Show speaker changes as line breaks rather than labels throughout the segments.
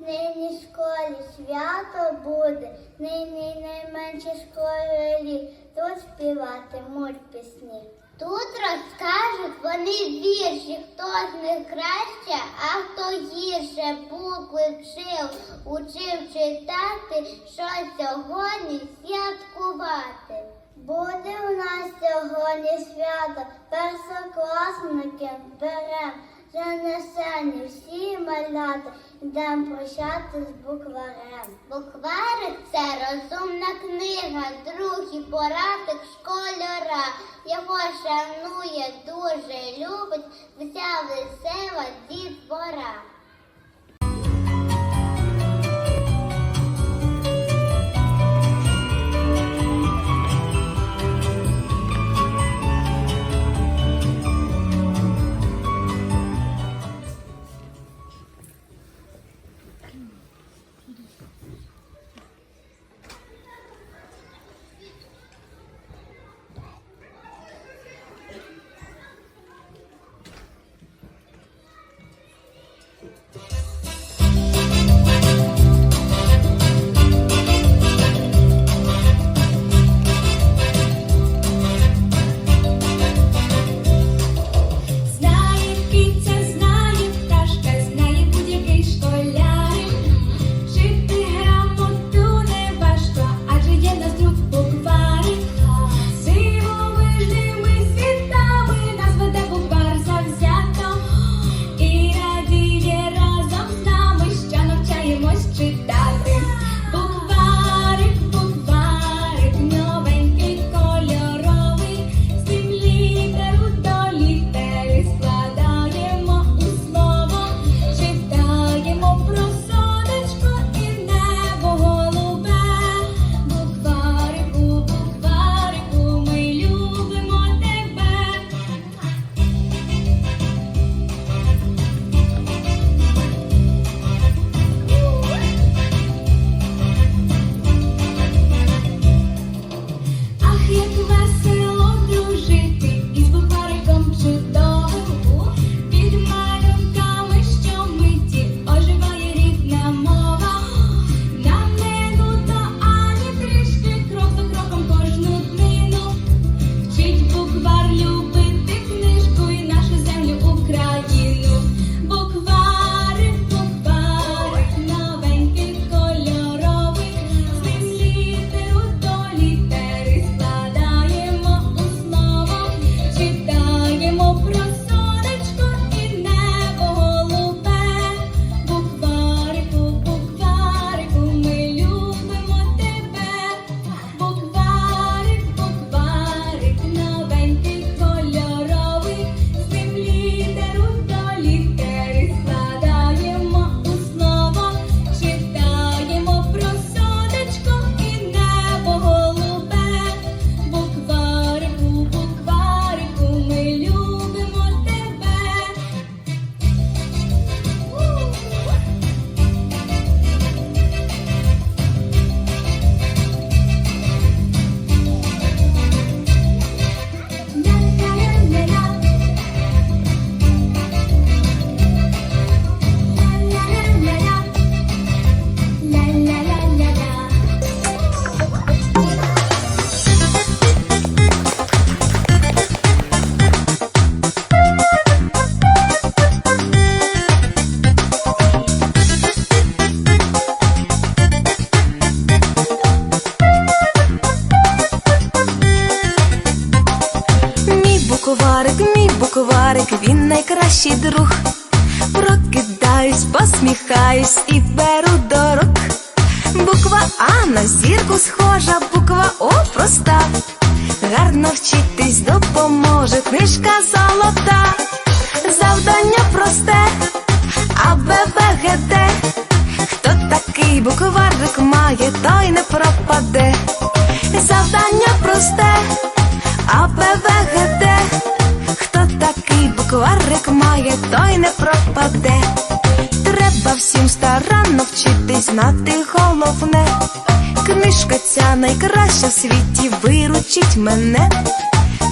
нині в школі свято буде, нині найменше школі, тут співатимуть пісні. Тут розкажуть вони вірші, хто з них краще, а хто гірше букви вчив, учив читати, що сьогодні святкувати. Буде у нас сьогодні свято, першокласники берем занесені всі малята, йдемо прощати з букварем. Букварик це розумна книга, друг і порадник школяра. Його шанує, дуже любить вся весела дітвора.
Mm-hmm. Букварик,
він найкращий друг. Прокидаюсь, посміхаюсь і беру до рук. Буква А на зірку схожа, буква О проста. Гарно вчитись допоможе книжка золота. Завдання просте, А, Б. Хто такий букварик має, той не пропаде. Завдання просте, букварик має, той не пропаде. Треба всім старанно вчитись, знати головне. Книжка ця найкраща в світі, виручить мене.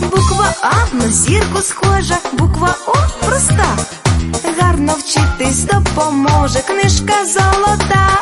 Буква А на зірку схожа, буква О проста. Гарно вчитись допоможе книжка золота.